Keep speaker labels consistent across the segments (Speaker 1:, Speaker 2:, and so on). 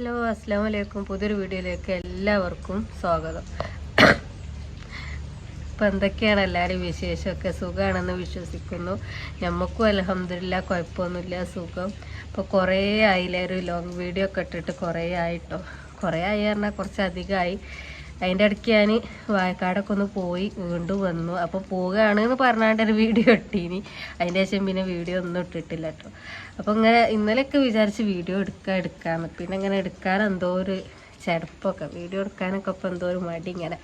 Speaker 1: Hello അസ്സാം വലൈക്കും പുതിയൊരു വീഡിയോയിലേക്ക് എല്ലാവർക്കും സ്വാഗതം. ഇപ്പം എന്തൊക്കെയാണ് എല്ലാവരും വിശേഷമൊക്കെ? സുഖമാണെന്ന് വിശ്വസിക്കുന്നു. ഞമ്മക്കും അലഹമില്ല കുഴപ്പമൊന്നുമില്ല സുഖം. ഇപ്പോൾ കുറേ ആയില്ലേ ഒരു ലോങ് വീഡിയോ ഒക്കെ ഇട്ടിട്ട് കുറേ ആയിട്ടോ? കുറേ ആയി പറഞ്ഞാൽ കുറച്ച് അധികമായി അതിന്റെ ഇടയ്ക്ക് ഞാൻ വായക്കാടൊക്കെ ഒന്ന് പോയി വീണ്ടും വന്നു. അപ്പോൾ പോവുകയാണ് എന്ന് പറഞ്ഞാണ്ട് ഒരു വീഡിയോ ഇട്ടീനി. അതിന്റെ ശേഷം പിന്നെ വീഡിയോ ഒന്നും ഇട്ടിട്ടില്ല കേട്ടോ അപ്പോൾ ഇങ്ങനെ ഇന്നലെയൊക്കെ വിചാരിച്ച് വീഡിയോ എടുക്കാൻ എടുക്കാമെന്ന് പിന്നെ ഇങ്ങനെ എടുക്കാൻ എന്തോ ഒരു ചടപ്പൊക്കെ. വീഡിയോ എടുക്കാനൊക്കെ ഇപ്പം എന്തോ ഒരു മടി ഇങ്ങനെ.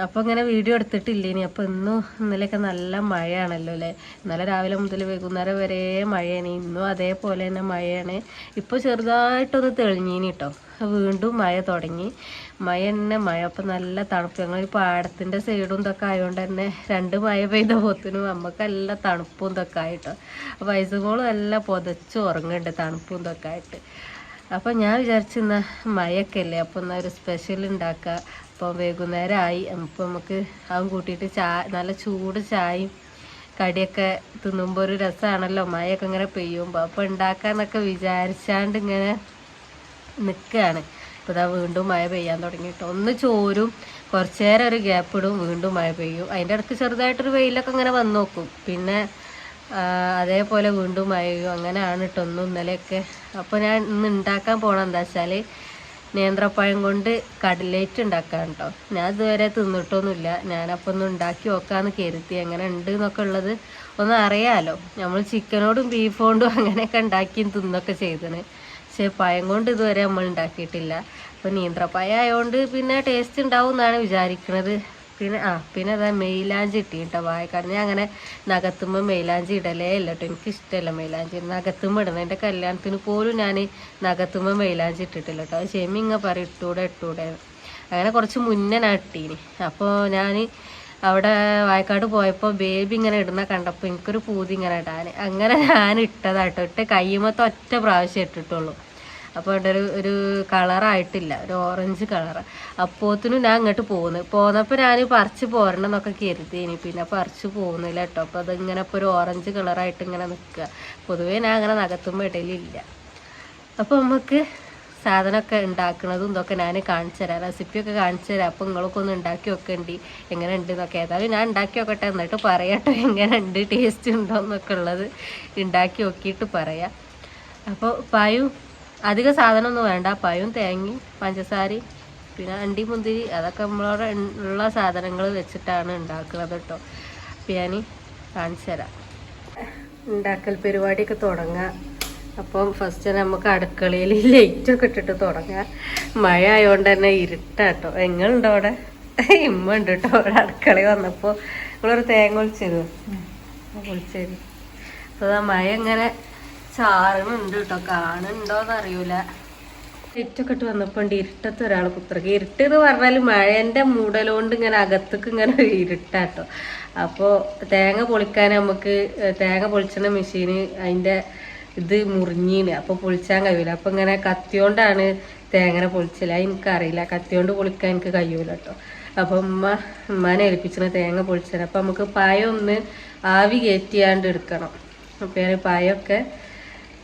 Speaker 1: അപ്പോൾ ഇങ്ങനെ വീഡിയോ എടുത്തിട്ടില്ല? ഇനി അപ്പോൾ ഇന്നും ഇന്നലെയൊക്കെ നല്ല മഴയാണല്ലോ അല്ലേ? ഇന്നലെ രാവിലെ മുതൽ വൈകുന്നേരം വരെ മഴയാണ്. ഇന്നും അതേപോലെ തന്നെ മഴയാണ്. ഇപ്പോൾ ചെറുതായിട്ടൊന്ന് തെളിഞ്ഞീനി കേട്ടോ വീണ്ടും മഴ തുടങ്ങി. മഴ തന്നെ മഴ. അപ്പം നല്ല തണുപ്പ്. ഞങ്ങൾ ഈ പാടത്തിന്റെ സൈഡും ഇതൊക്കെ ആയതുകൊണ്ട് തന്നെ രണ്ട് മഴ പെയ്ത പോത്തിനും നമുക്ക് നല്ല തണുപ്പും ഇതൊക്കെ ആയിട്ടോ. അപ്പോൾ നല്ല പുതച്ച് തണുപ്പും ഇതൊക്കെ ആയിട്ട്. അപ്പോൾ ഞാൻ വിചാരിച്ചിരുന്ന മഴയൊക്കെ അല്ലേ? അപ്പോൾ എന്നാൽ ഒരു സ്പെഷ്യൽ ഉണ്ടാക്കുക അപ്പോൾ വൈകുന്നേരമായി അപ്പോൾ നമുക്ക് അതും കൂട്ടിയിട്ട് ചാ നല്ല ചൂട് ചായയും കടിയൊക്കെ തിന്നുമ്പോൾ ഒരു രസമാണല്ലോ മഴയൊക്കെ ഇങ്ങനെ പെയ്യുമ്പോൾ അപ്പോൾ ഉണ്ടാക്കാന്നൊക്കെ വിചാരിച്ചാണ്ട് ഇങ്ങനെ നിൽക്കുകയാണ് അപ്പോൾ ഇതാ വീണ്ടും മഴ പെയ്യാൻ തുടങ്ങിയിട്ട് ഒന്ന് ചോരും കുറച്ച് നേരം ഒരു ഗ്യാപ്പ് ഇടും വീണ്ടും മഴ പെയ്യും. അതിന്റെ ഇടയ്ക്ക് ചെറുതായിട്ടൊരു വെയിലൊക്കെ ഇങ്ങനെ വന്നു നോക്കും പിന്നെ അതേപോലെ വീണ്ടും മഴ പെയ്യും. അങ്ങനെയാണ് കേട്ടോ ഒന്നും ഇന്നലെയൊക്കെ. അപ്പോൾ ഞാൻ ഇന്ന് ഉണ്ടാക്കാൻ പോകണം എന്താ വെച്ചാൽ നേന്ത്രപ്പഴം കൊണ്ട് കടലേറ്റ് ഉണ്ടാക്കാൻ കേട്ടോ ഞാൻ ഇതുവരെ തിന്നിട്ടൊന്നുമില്ല. ഞാനപ്പോൾ ഒന്ന് ഉണ്ടാക്കി നോക്കാമെന്ന് കരുതി. എങ്ങനെ ഉണ്ട് എന്നൊക്കെ ഉള്ളത് ഒന്ന് അറിയാമല്ലോ നമ്മൾ ചിക്കനോടും ബീഫോണ്ടും അങ്ങനെയൊക്കെ ഉണ്ടാക്കി തിന്നൊക്കെ ചെയ്തണ്. പക്ഷേ പഴം കൊണ്ട് ഇതുവരെ നമ്മൾ ഉണ്ടാക്കിയിട്ടില്ല. അപ്പോൾ നീന്ത്രപ്പഴം ആയതുകൊണ്ട് പിന്നെ ടേസ്റ്റ് ഉണ്ടാവും എന്നാണ് വിചാരിക്കുന്നത് പിന്നെ ആ പിന്നെ അതാ മെയിലാഞ്ചി ഇട്ടി കേട്ടോ വായക്കാട് ഞാൻ അങ്ങനെ നഖത്തുമ്പോൾ മെയിലാഞ്ചി ഇടലേ ഇല്ല കേട്ടോ എനിക്ക് ഇഷ്ടമല്ല മെയിലാഞ്ചി. നഖത്തുമ്പോൾ ഇടുന്നത് എന്റെ കല്യാണത്തിന് പോലും ഞാൻ നഖത്തുമ്പോൾ മെയിലാഞ്ചി ഇട്ടിട്ടില്ല കേട്ടോ ഷെമി ഇങ്ങ പറയും ഇട്ടൂടെ ഇട്ടൂടെ. അങ്ങനെ കുറച്ച് മുന്നേ ഞാൻ ഇട്ടീനി. അപ്പോൾ ഞാൻ അവിടെ വായക്കാട് പോയപ്പോൾ ബേബി ഇങ്ങനെ ഇടുന്ന കണ്ടപ്പോൾ എനിക്കൊരു പൂതി ഇങ്ങനെ ഇടാൻ അങ്ങനെ ഞാൻ ഇട്ടതാട്ടോ ഇട്ട് കയ്യുമത്തെ ഒറ്റ പ്രാവശ്യം ഇട്ടിട്ടുള്ളൂ. അപ്പോൾ അവിടെ ഒരു ഒരു കളറായിട്ടില്ല ഒരു ഓറഞ്ച് കളർ അപ്പോത്തിനും ഞാൻ അങ്ങോട്ട് പോകുന്നു പോന്നപ്പോൾ ഞാൻ പറിച്ച് പോരണം എന്നൊക്കെ ഇനി പിന്നെ പറിച്ച് പോകുന്നില്ല കേട്ടോ അപ്പോൾ അതിങ്ങനെ ഇപ്പോൾ ഒരു ഓറഞ്ച് കളറായിട്ട് ഇങ്ങനെ നിൽക്കുക പൊതുവേ ഞാൻ അങ്ങനെ നകത്തുമ്പോൾ ഇടയിലില്ല അപ്പോൾ നമുക്ക് സാധനമൊക്കെ ഉണ്ടാക്കുന്നതും ഇതൊക്കെ ഞാൻ കാണിച്ചു തരാം. റെസിപ്പിയൊക്കെ കാണിച്ചു തരാം. അപ്പോൾ നിങ്ങളൊക്കെ ഒന്ന് ഉണ്ടാക്കി വെക്കണ്ടി എങ്ങനെ ഉണ്ട് എന്നൊക്കെ. ഏതായാലും ഞാൻ ഉണ്ടാക്കി വെക്കട്ടെ എന്നിട്ട് പറയട്ടോ എങ്ങനെ ഉണ്ട് ടേസ്റ്റ് ഉണ്ടോ എന്നൊക്കെ ഉള്ളത്. ഉണ്ടാക്കി നോക്കിയിട്ട് പറയാം. അപ്പോൾ പായും അധിക സാധനമൊന്നും വേണ്ട. പായും തേങ്ങയും പഞ്ചസാരയും പിന്നെ അണ്ടി മുന്തിരി അതൊക്കെ നമ്മളവിടെ ഉള്ള സാധനങ്ങൾ വെച്ചിട്ടാണ് ഉണ്ടാക്കുന്നത് കേട്ടോ. അപ്പോൾ ഞാൻ കാണിച്ചു തരാം. ഉണ്ടാക്കൽ പരിപാടിയൊക്കെ തുടങ്ങാം. അപ്പം ഫസ്റ്റ് നമുക്ക് അടുക്കളയിൽ ലൈറ്റൊക്കെ ഇട്ടിട്ട് തുടങ്ങാം. മഴ ആയതുകൊണ്ട് തന്നെ ഇരുട്ടാട്ടോ എങ്ങനുണ്ടോ അവിടെ? ഇമ്മ ഉണ്ട് കേട്ടോ. അവിടെ അടുക്കളയിൽ വന്നപ്പോൾ നിങ്ങളൊരു തേങ്ങ ഒളിച്ചിരുന്നു ഒളിച്ചേരി അപ്പോൾ മഴ ഇങ്ങനെ ചാറുന്നുണ്ട് കേട്ടോ കാണുന്നുണ്ടോന്ന് അറിയൂല ലൈറ്റൊക്കെ ഇട്ട് വന്നപ്പോൾ ഉണ്ട് ഇരുട്ടത്ത് ഒരാൾ കുത്തിറക്കി ഇരുട്ട് എന്ന് പറഞ്ഞാൽ മഴേന്റെ മൂടലുകൊണ്ട് ഇങ്ങനെ അകത്തേക്ക് ഇങ്ങനെ ഇരുട്ടാട്ടോ. അപ്പോൾ തേങ്ങ പൊളിക്കാൻ നമുക്ക് തേങ്ങ പൊളിച്ചുന്ന മെഷീന് അതിന്റെ ഇത് മുറിഞ്ഞീന്. അപ്പോൾ പൊളിച്ചാൻ കഴിയൂല. അപ്പോൾ ഇങ്ങനെ കത്തിയോണ്ടാണ് തേങ്ങനെ പൊളിച്ചില്ല എനിക്കറിയില്ല. കത്തിയോണ്ട് പൊളിക്കാൻ എനിക്ക് കഴിയൂല കേട്ടോ അപ്പൊ ഉമ്മ ഉമ്മാനെ ഏൽപ്പിച്ചിന് തേങ്ങ പൊളിച്ചത് അപ്പൊ നമുക്ക് പായ ഒന്ന് ആവി കയറ്റിയാണ്ട് എടുക്കണം. അപ്പോൾ പായൊക്കെ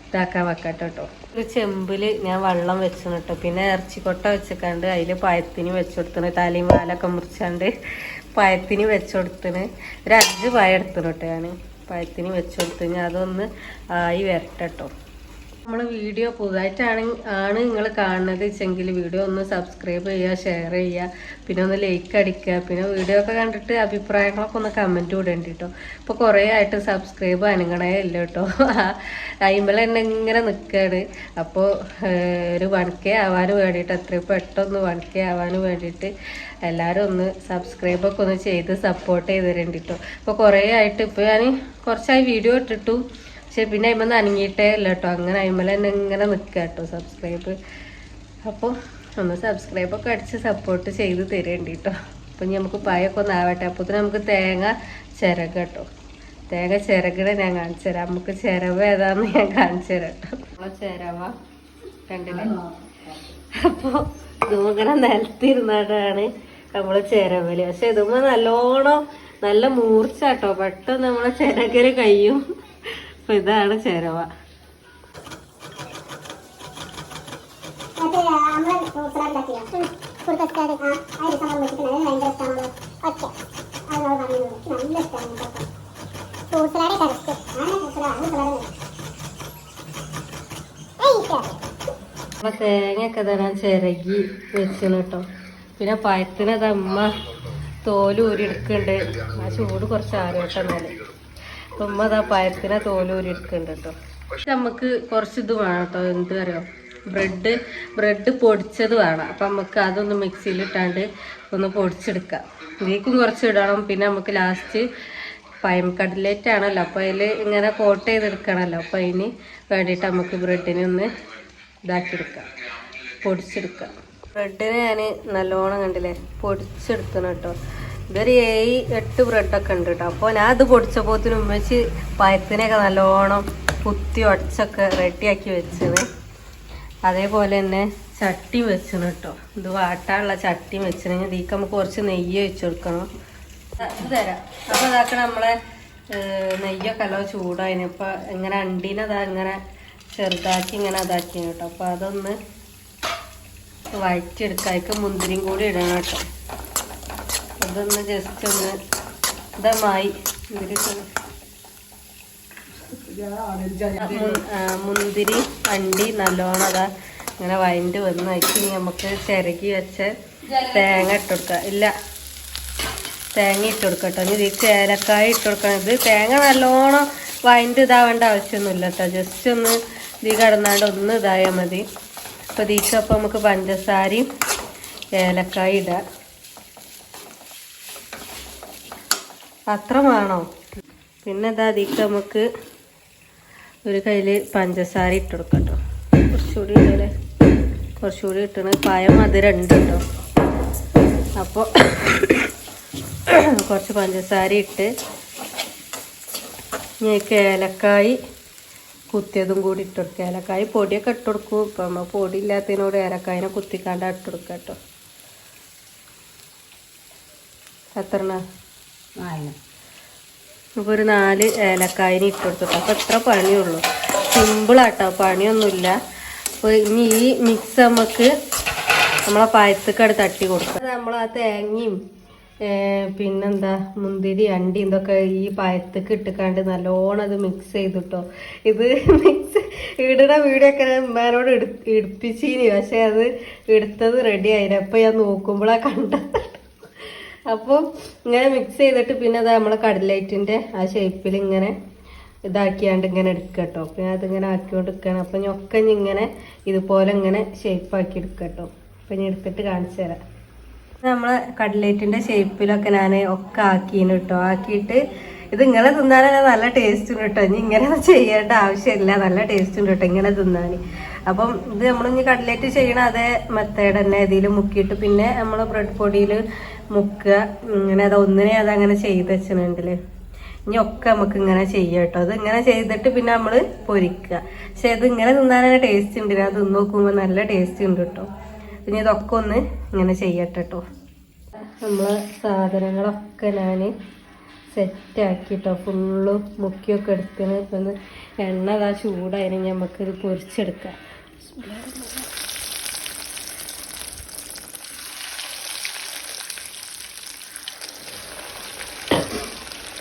Speaker 1: ഇതാക്കാൻ വെക്കട്ടെ കേട്ടോ ഒരു ചെമ്പിൽ ഞാൻ വെള്ളം വെച്ചു കേട്ടോ പിന്നെ ഇറച്ചിക്കൊട്ട വെച്ചിക്കാണ്ട് അതിൽ പഴത്തിന് വെച്ചുകൊടുത്തിന് തലയും വാലൊക്കെ മുറിച്ചാണ്ട് പഴത്തിന് വെച്ചുകൊടുത്തിന് ഒരു അഞ്ച് പഴം എടുത്തു കേട്ടോ ഞാൻ പഴത്തിന് വെച്ചുകൊടുത്തിന് അതൊന്ന് ആയി വരട്ടെ കേട്ടോ നമ്മൾ വീഡിയോ പുതുതായിട്ടാണ് ആണ് നിങ്ങൾ കാണുന്നത് വെച്ചെങ്കിൽ വീഡിയോ ഒന്ന് സബ്സ്ക്രൈബ് ചെയ്യുക ഷെയർ ചെയ്യുക പിന്നെ ഒന്ന് ലൈക്ക് അടിക്കുക പിന്നെ വീഡിയോ ഒക്കെ കണ്ടിട്ട് അഭിപ്രായങ്ങളൊക്കെ ഒന്ന് കമന്റ് വിടേണ്ടി കേട്ടോ ഇപ്പോൾ കുറേ ആയിട്ട് സബ്സ്ക്രൈബ് അനങ്ങണേ ഇല്ല കേട്ടോ അയിമ്പල തന്നെ ഇങ്ങനെ നിൽക്കുകയാണ് അപ്പോൾ ഒരു വൺ കെ ആവാൻ വേണ്ടിയിട്ട് അത്രയും പെട്ടെന്ന് വൺ കെ ആവാൻ വേണ്ടിയിട്ട് എല്ലാവരും ഒന്ന് സബ്സ്ക്രൈബൊക്കെ ഒന്ന് ചെയ്ത് സപ്പോർട്ട് ചെയ്ത് തരേണ്ടി കേട്ടോ അപ്പോൾ കുറേ ആയിട്ട് ഇപ്പോൾ ഞാൻ കുറച്ചായി വീഡിയോ ഇട്ടിട്ടു. പക്ഷെ പിന്നെ അയിമ നനങ്ങിയിട്ടേ ഇല്ല കേട്ടോ. അങ്ങനെ അയിമല തന്നെ ഇങ്ങനെ നിൽക്കുക കേട്ടോ സബ്സ്ക്രൈബ് അപ്പോൾ ഒന്ന് സബ്സ്ക്രൈബൊക്കെ അടിച്ച് സപ്പോർട്ട് ചെയ്ത് തരേണ്ടി കേട്ടോ. അപ്പം നമുക്ക് പായൊക്കെ ഒന്ന് ആവട്ടെ. അപ്പോൾ നമുക്ക് തേങ്ങ ചിരക കേട്ടോ. തേങ്ങ ചിരകിടെ ഞാൻ കാണിച്ചു തരാം. നമുക്ക് ചിരവ് ഏതാന്ന് ഞാൻ കാണിച്ചു തരാം കേട്ടോ. ചിരവ കണ്ടില്ലേ? അപ്പോൾ ഇതുമിങ്ങനെ നിലത്തിരുന്നാടാണ് നമ്മൾ ചിരവൽ. പക്ഷെ ഇതുമ്പോ നല്ലോണം നല്ല മൂർച്ച കേട്ടോ. പെട്ടെന്ന് നമ്മളെ ചിരകൽ കഴിയും. അപ്പൊ ഇതാണ് ചേരവ. അപ്പൊ തേങ്ങയൊക്കെ തരാൻ ചിരകി വെച്ചിന് കേട്ടോ. പിന്നെ പഴത്തിനത് അമ്മ തോൽ ഊരി എടുക്കുന്നുണ്ട് ആ ചൂട് കുറച്ച് ആരോട്ടെ ഉമ്മ അതാ പഴത്തിനെ തോൽ ഊരി എടുക്കുന്നുണ്ട് കേട്ടോ. നമുക്ക് കുറച്ച് ഇത് വേണം കേട്ടോ. എന്ത് അറിയോ? ബ്രെഡ് ബ്രെഡ് പൊടിച്ചത് വേണം. അപ്പം നമുക്ക് അതൊന്ന് മിക്സിയിൽ ഇട്ടാണ്ട് ഒന്ന് പൊടിച്ചെടുക്കാം. ഇതിലേക്കും കുറച്ച് ഇടണം. പിന്നെ നമുക്ക് ലാസ്റ്റ് പയം കട്ലേറ്റ് ആണല്ലോ. അപ്പോൾ അതിൽ ഇങ്ങനെ കോട്ട് ചെയ്തെടുക്കണമല്ലോ അപ്പോൾ അതിന് വേണ്ടിയിട്ട് നമുക്ക് ബ്രെഡിനെ ഒന്ന് ഇതാക്കിയെടുക്കാം. പൊടിച്ചെടുക്കാം. ബ്രെഡിനെ ഞാൻ നല്ലോണം കണ്ടില്ലേ? പൊടിച്ചെടുക്കണം കേട്ടോ. ഇതൊരു ഏഴ് എട്ട് ബ്രെഡൊക്കെ ഉണ്ട് കേട്ടോ അപ്പോൾ ഞാൻ അത് പൊടിച്ചപ്പോത്തിന് ഉമ്മച്ച് പയത്തിനൊക്കെ നല്ലോണം കുത്തി ഒടച്ചൊക്കെ റെഡിയാക്കി വെച്ചത്. അതേപോലെ തന്നെ ചട്ടി വെച്ചണം കേട്ടോ. ഇത് വാട്ടാനുള്ള ചട്ടി വെച്ചിട്ടുണ്ടെങ്കിൽ ഇതിക്ക് നമുക്ക് കുറച്ച് നെയ്യ് വെച്ച് കൊടുക്കണം. ഇത് തരാം. അപ്പോൾ ഇതാക്കണം നമ്മളെ നെയ്യൊക്കെ അല്ലോ ചൂടായിന്. അപ്പോൾ ഇങ്ങനെ അണ്ടീനതാ ഇങ്ങനെ ചെറുതാക്കി ഇങ്ങനെ അതാക്കി കേട്ടോ. അപ്പോൾ അതൊന്ന് വഴറ്റിയെടുക്കാം അതിക്ക് മുന്തിരിയും കൂടി ഇടണം കേട്ടോ. അതൊന്ന് ജസ്റ്റ് ഒന്ന് ഇതമായി മുന്തിരി അണ്ടി നല്ലോണം അതാ ഇങ്ങനെ വഴണ്ട് വന്ന് അതിക്ക് നമുക്ക് ചിരകി വെച്ച് തേങ്ങ ഇട്ട് കൊടുക്കാം. ഇല്ല തേങ്ങ ഇട്ട് കൊടുക്കട്ടോ ഇനി ചേരക്കായ ഏലക്കായ ഇട്ട് കൊടുക്കണം. ഇത് തേങ്ങ നല്ലോണം വഴണ്ട് ഇതാവേണ്ട ആവശ്യമൊന്നുമില്ല കേട്ടോ. ജസ്റ്റ് ഒന്ന് ഇത് കിടന്നാണ്ട് ഒന്ന് ഇതായാൽ മതി. അപ്പോൾ ഇതിക്കപ്പം നമുക്ക് പഞ്ചസാരയും ഏലക്കായ ഇടാം. അത്ര വേണോ. പിന്നെ എന്താ അതിക്ക് നമുക്ക് ഒരു കയ്യിൽ പഞ്ചസാര ഇട്ട് കൊടുക്കാം കുറച്ചുകൂടി ഇട്ടേ കുറച്ചുകൂടി ഇട്ടണ്. പഴം മധുരം ഉണ്ട് കേട്ടോ അപ്പോൾ കുറച്ച് പഞ്ചസാര ഇട്ട് ഇനി ഏലക്കായി കുത്തിയതും കൂടി ഇട്ട് കൊടുക്കുക ഏലക്കായി പൊടിയൊക്കെ ഇട്ട് കൊടുക്കും ഇപ്പം നമ്മൾ പൊടി ഇല്ലാത്തതിനോട് ഏലക്കായിനെ കുത്തിക്കാണ്ട് ഇട്ട് കൊടുക്കുക കേട്ടോ എത്ര അപ്പോൾ ഒരു നാല് ഏലക്കായനെ ഇട്ട് കൊടുത്തിട്ട് അപ്പോൾ എത്ര പണിയുള്ളൂ. സിമ്പിളാട്ടോ പണിയൊന്നുമില്ല. അപ്പോൾ ഇനി ഈ മിക്സ് നമുക്ക് നമ്മളെ പായസക്കാട് തട്ടി കൊടുക്കാം. നമ്മൾ തേങ്ങയും പിന്നെന്താ മുന്തിരി അണ്ടി ഇതൊക്കെ ഈ പായസത്തേക്ക് ഇട്ടിക്കാണ്ട് നല്ലോണം അത് മിക്സ് ചെയ്തിട്ടോ ഇത് മിക്സ് ഇടുന്ന വീഡിയോ ഒക്കെ ഉമ്മാനോട് എടു എടുപ്പിച്ചീനി. പക്ഷെ അത് എടുത്തത് റെഡി ആയില്ല. അപ്പം ഞാൻ നോക്കുമ്പോഴാണ് കണ്ടത്. അപ്പം ഇങ്ങനെ മിക്സ് ചെയ്തിട്ട് പിന്നെ അത് നമ്മളെ കടലൈറ്റിന്റെ ആ ഷേപ്പിൽ ഇങ്ങനെ ഇതാക്കിയാണ്ട് ഇങ്ങനെ എടുക്കുക കേട്ടോ പിന്നെ അതിങ്ങനെ ആക്കിക്കൊണ്ട് എടുക്കണം അപ്പം ഞൊക്കെ ഇനി ഇങ്ങനെ ഇതുപോലെ ഇങ്ങനെ ഷേപ്പാക്കി എടുക്കുക കേട്ടോ അപ്പം ഞാൻ എടുത്തിട്ട് കാണിച്ചു തരാം. നമ്മളെ കട്ട്ലേറ്റിന്റെ ഷേപ്പിലൊക്കെ ഞാൻ ഒക്കെ ആക്കിയിന് കേട്ടോ ആക്കിയിട്ട് ഇത് ഇങ്ങനെ തിന്നാനല്ല നല്ല ടേസ്റ്റ് ഉണ്ട് കേട്ടോ ഇനി ഇങ്ങനെ ചെയ്യേണ്ട ആവശ്യമില്ല. നല്ല ടേസ്റ്റ് ഉണ്ട് കേട്ടോ ഇങ്ങനെ തിന്നാൻ അപ്പം ഇത് നമ്മൾ ഇനി കട്ലേറ്റ് ചെയ്യണ അതേ മെത്തേഡ് തന്നെ ഇതിൽ മുക്കിയിട്ട് പിന്നെ നമ്മൾ ബ്രെഡ് പൊടിയിൽ മുക്കുക. ഇങ്ങനെ അത് ഒന്നിനെ അതങ്ങനെ ചെയ്ത് വെച്ചിട്ടുണ്ടെങ്കിൽ ഇനി ഒക്കെ നമുക്ക് ഇങ്ങനെ ചെയ്യാം കേട്ടോ. അത് ഇങ്ങനെ ചെയ്തിട്ട് പിന്നെ നമ്മൾ പൊരിക്കുക. പക്ഷെ ഇത് ഇങ്ങനെ തിന്നാൻ ടേസ്റ്റ് ഉണ്ട് ഞാൻ തിന്ന് നോക്കുമ്പോൾ നല്ല ടേസ്റ്റ് ഉണ്ട് കേട്ടോ. ഇനി ഇതൊക്കെ ഒന്ന് ഇങ്ങനെ ചെയ്യട്ടെ കേട്ടോ. നമ്മൾ സാധനങ്ങളൊക്കെ ഞാൻ സെറ്റാക്കി കേട്ടോ ഫുള്ള് മുക്കിയൊക്കെ എടുത്തിന് ഇപ്പം എണ്ണ അതാ ചൂടായതിന് നമുക്കിത് പൊരിച്ചെടുക്കാം.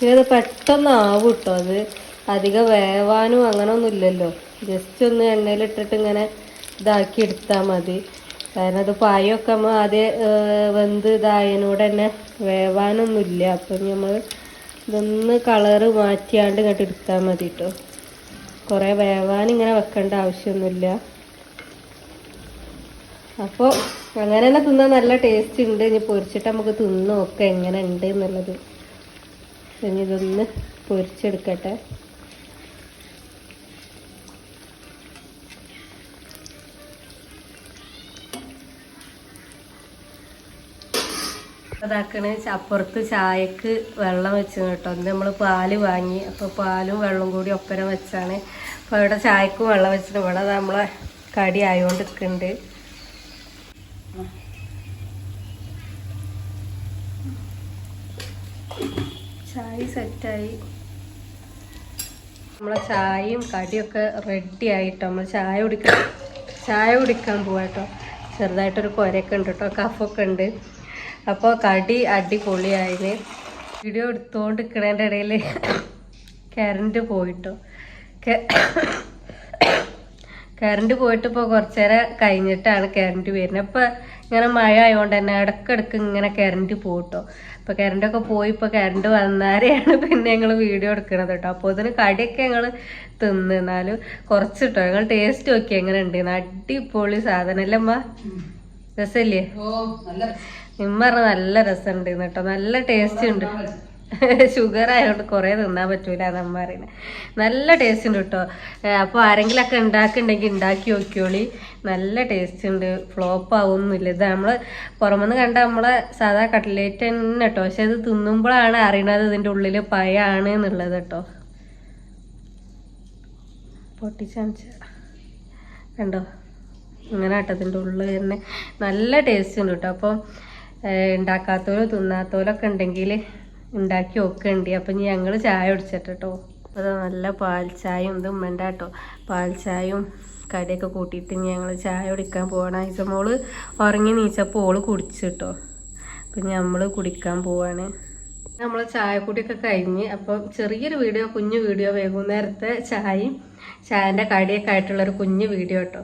Speaker 1: ഇത് പെട്ടെന്ന് ആവും കേട്ടോ അത്. അധികം വേവാനും അങ്ങനെ ഒന്നും ഇല്ലല്ലോ ജസ്റ്റ് ഒന്ന് എണ്ണയിലിട്ടിട്ട് ഇങ്ങനെ ഇതാക്കി എടുത്താൽ മതി. കാരണം അത് പായൊക്കെ നമ്മൾ ആദ്യം വെന്ത് ഇതായതിനോട് തന്നെ വേവാനൊന്നുമില്ല. അപ്പം നമ്മൾ ഇതൊന്ന് കളറ് മാറ്റിയാണ്ട് ഇങ്ങോട്ട് എടുത്താൽ മതി കേട്ടോ കുറേ വേവാനിങ്ങനെ വെക്കേണ്ട ആവശ്യമൊന്നുമില്ല. അപ്പോൾ അങ്ങനെ തന്നെ തിന്നാൻ നല്ല ടേസ്റ്റ് ഉണ്ട്. ഇനി പൊരിച്ചിട്ട് നമുക്ക് തിന്ന്? നോക്കാം എങ്ങനെ ഉണ്ട് എന്നുള്ളത്. ഇനി ഇതൊന്ന് പൊരിച്ചെടുക്കട്ടെ. അതാക്കണ അപ്പുറത്ത് ചായക്ക് വെള്ളം വെച്ച് കേട്ടോ. ഇന്ന് നമ്മൾ പാൽ വാങ്ങി. അപ്പോൾ പാലും വെള്ളം കൂടി ഒപ്പരം വെച്ചാണ്. അപ്പോൾ ഇവിടെ ചായക്കും വെള്ളം വെച്ചിട്ട് ഇവിടെ നമ്മളെ കടി ആയതുകൊണ്ട് നിൽക്കുന്നുണ്ട് ചായ സെറ്റായി. നമ്മളെ ചായയും കടിയൊക്കെ റെഡി ആയിട്ടോ? നമ്മൾ ചായ കുടിക്കാൻ ചായ കുടിക്കാൻ പോവാട്ടോ ചെറുതായിട്ടൊരു കൊരയൊക്കെ ഉണ്ട് കേട്ടോ കഫൊക്കെ ഉണ്ട്. അപ്പോൾ കടി അടിപൊളിയായിന്. വീഡിയോ എടുത്തുകൊണ്ട് നിൽക്കണതിന്റെ ഇടയിൽ കറണ്ട് പോയിട്ടോ. കറണ്ട് പോയിട്ട് ഇപ്പോൾ നേരം കഴിഞ്ഞിട്ടാണ് കറണ്ട് വരുന്നത്. അപ്പോൾ ഇങ്ങനെ മഴ ആയതുകൊണ്ട് തന്നെ ഇടക്കിടക്ക് ഇങ്ങനെ കറണ്ട് പോട്ടോ. അപ്പോൾ കറണ്ടൊക്കെ പോയി ഇപ്പോൾ കറണ്ട് വന്നാരെയാണ് പിന്നെ ഞങ്ങൾ വീഡിയോ എടുക്കണത് കേട്ടോ അപ്പോൾ അതിന് കടിയൊക്കെ ഞങ്ങൾ തിന്ന് എന്നാലും കുറച്ച് കേട്ടോ ഞങ്ങൾ ടേസ്റ്റ് നോക്കി എങ്ങനെ ഉണ്ട്. അടിപൊളി സാധനം അല്ലേ അമ്മ രസമില്ലേ? നിമ്മ പറഞ്ഞ നല്ല രസമുണ്ട് കേട്ടോ നല്ല ടേസ്റ്റ് ഉണ്ട്. ഷുഗർ ആയതുകൊണ്ട് കുറേ തിന്നാൻ പറ്റൂല എന്നമ്മ പറയുന്നത് നല്ല ടേസ്റ്റ് ഉണ്ട് കേട്ടോ അപ്പോൾ ആരെങ്കിലൊക്കെ ഉണ്ടാക്കുന്നുണ്ടെങ്കിൽ ഉണ്ടാക്കി നോക്കിയോളി നല്ല ടേസ്റ്റ് ഉണ്ട്. ഫ്ലോപ്പ് ആവുന്നില്ല. ഇത് നമ്മൾ പുറമെന്ന് കണ്ട നമ്മളെ സാധാ കട്ട്ലേറ്റ് തന്നെ കേട്ടോ പക്ഷെ ഇത് തിന്നുമ്പോഴാണ് അറിയണത് ഇതിന്റെ ഉള്ളിൽ പയാണ് എന്നുള്ളത് കേട്ടോ പൊട്ടിച്ചാണിച്ച കണ്ടോ? ഇങ്ങനെ കേട്ടോ ഇതിന്റെ ഉള്ളിൽ തന്നെ. നല്ല ടേസ്റ്റ് ഉണ്ട് കേട്ടോ അപ്പം ഉണ്ടാക്കാത്തവരോ തിന്നാത്തവരൊക്കെ ഉണ്ടെങ്കിൽ ഉണ്ടാക്കി നോക്കണ്ടി അപ്പം ഞങ്ങൾ ചായ കുടിച്ചിട്ട് അത് നല്ല പാൽ ചായയും ഇതും ഉമ്മന്റെ കേട്ടോ പാൽ ചായയും കടിയൊക്കെ കൂട്ടിയിട്ട് ഞങ്ങൾ ചായ കുടിക്കാൻ പോകണം ഇത് മോൾ ഉറങ്ങി നീച്ചപ്പോൾ ഓൾ കുടിച്ചു കേട്ടോ അപ്പം നമ്മൾ കുടിക്കാൻ പോവാണ്. നമ്മൾ ചായക്കൂട്ടിയൊക്കെ കഴിഞ്ഞ് അപ്പം ചെറിയൊരു വീഡിയോ കുഞ്ഞു വീഡിയോ വൈകുന്നേരത്തെ ചായയും ചായന്റെ കടിയൊക്കെ ആയിട്ടുള്ളൊരു കുഞ്ഞു വീഡിയോ കേട്ടോ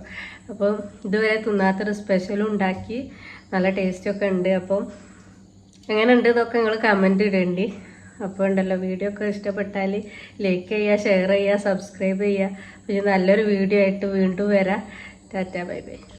Speaker 1: അപ്പം ഇതുവരെ തിന്നാത്തൊരു സ്പെഷ്യലും ഉണ്ടാക്കി നല്ല ടേസ്റ്റൊക്കെ ഉണ്ട്. അപ്പം എങ്ങനെ ഉണ്ട് എന്നൊക്കെ നിങ്ങൾ കമന്റ് ഇടേണ്ടി. അപ്പോൾ ഉണ്ടല്ലോ വീഡിയോ ഒക്കെ ഇഷ്ടപ്പെട്ടാൽ ലൈക്ക് ചെയ്യുക ഷെയർ ചെയ്യുക സബ്സ്ക്രൈബ് ചെയ്യുക. പിന്നെ നല്ലൊരു വീഡിയോ ആയിട്ട് വീണ്ടും വരാം. Tata bye bye